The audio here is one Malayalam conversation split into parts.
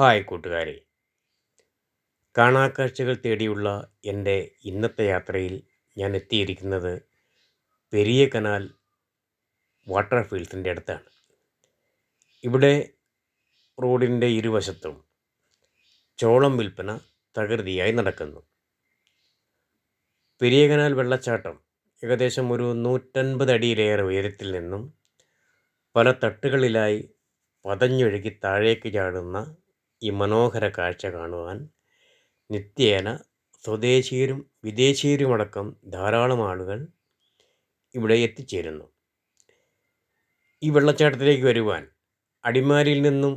ഹായ് കൂട്ടുകാരെ. കാണാക്കാഴ്ചകൾ തേടിയുള്ള എന്റെ ഇന്നത്തെ യാത്രയിൽ ഞാൻ എത്തിയിരിക്കുന്നത് പെരിയ കനാൽ വാട്ടർ അടുത്താണ്. ഇവിടെ റോഡിന്റെ ഇരുവശത്തും ചോളം വിൽപ്പന തകൃതിയായി നടക്കുന്നു. പെരിയ കനാൽ വെള്ളച്ചാട്ടം ഏകദേശം ഒരു നൂറ്റൻപത് അടിയിലേറെ ഉയരത്തിൽ നിന്നും പല തട്ടുകളിലായി പതഞ്ഞൊഴുകി താഴേക്ക് ചാടുന്ന ഈ മനോഹര കാഴ്ച കാണുവാൻ നിത്യേന സ്വദേശീയരും വിദേശീയരുമടക്കം ധാരാളം ആളുകൾ ഇവിടെ എത്തിച്ചേരുന്നു. ഈ വെള്ളച്ചാട്ടത്തിലേക്ക് വരുവാൻ അടിമാലിയിൽ നിന്നും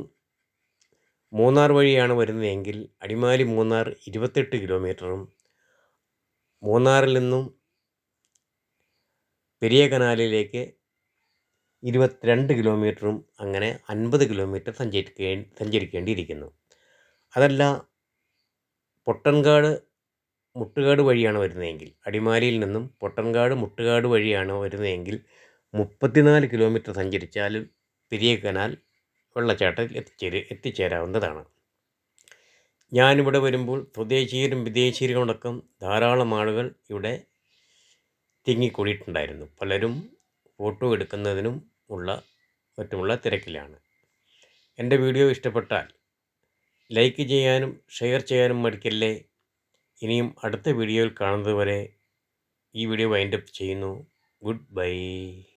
മൂന്നാർ വഴിയാണ് വരുന്നതെങ്കിൽ അടിമാലി മൂന്നാർ ഇരുപത്തെട്ട് കിലോമീറ്ററും മൂന്നാറിൽ നിന്നും പെരിയ കനാലിലേക്ക് ഇരുപത്തിരണ്ട് കിലോമീറ്ററും അങ്ങനെ അൻപത് കിലോമീറ്റർ സഞ്ചരിക്കേ സഞ്ചരിക്കേണ്ടിയിരിക്കുന്നു. അതല്ല പൊട്ടൻകാട് മുട്ടുകാട് വഴിയാണ് വരുന്നതെങ്കിൽ അടിമാലിയിൽ നിന്നും പൊട്ടൻകാട് മുട്ടുകാട് വഴിയാണ് വരുന്നതെങ്കിൽ മുപ്പത്തിനാല് കിലോമീറ്റർ സഞ്ചരിച്ചാൽ പെരിയ കനാൽ വെള്ളച്ചാട്ടത്തിൽ എത്തിച്ചേര് എത്തിച്ചേരാവുന്നതാണ്. ഞാനിവിടെ വരുമ്പോൾ സ്വദേശീയരും വിദേശീയരുമടക്കം ധാരാളം ആളുകൾ ഇവിടെ തിങ്ങിക്കൂടിയിട്ടുണ്ടായിരുന്നു. പലരും ഫോട്ടോ എടുക്കുന്നതിനും ഉള്ള മറ്റുമുള്ള തിരക്കിലാണ്. എന്റെ വീഡിയോ ഇഷ്ടപ്പെട്ടാൽ ലൈക്ക് ചെയ്യാനും ഷെയർ ചെയ്യാനും മടിക്കല്ലേ? ഇനിയും അടുത്ത വീഡിയോയിൽ കാണുന്നതുവരെ ഈ വീഡിയോ വൈൻഡപ്പ് ചെയ്യുന്നു. Good bye.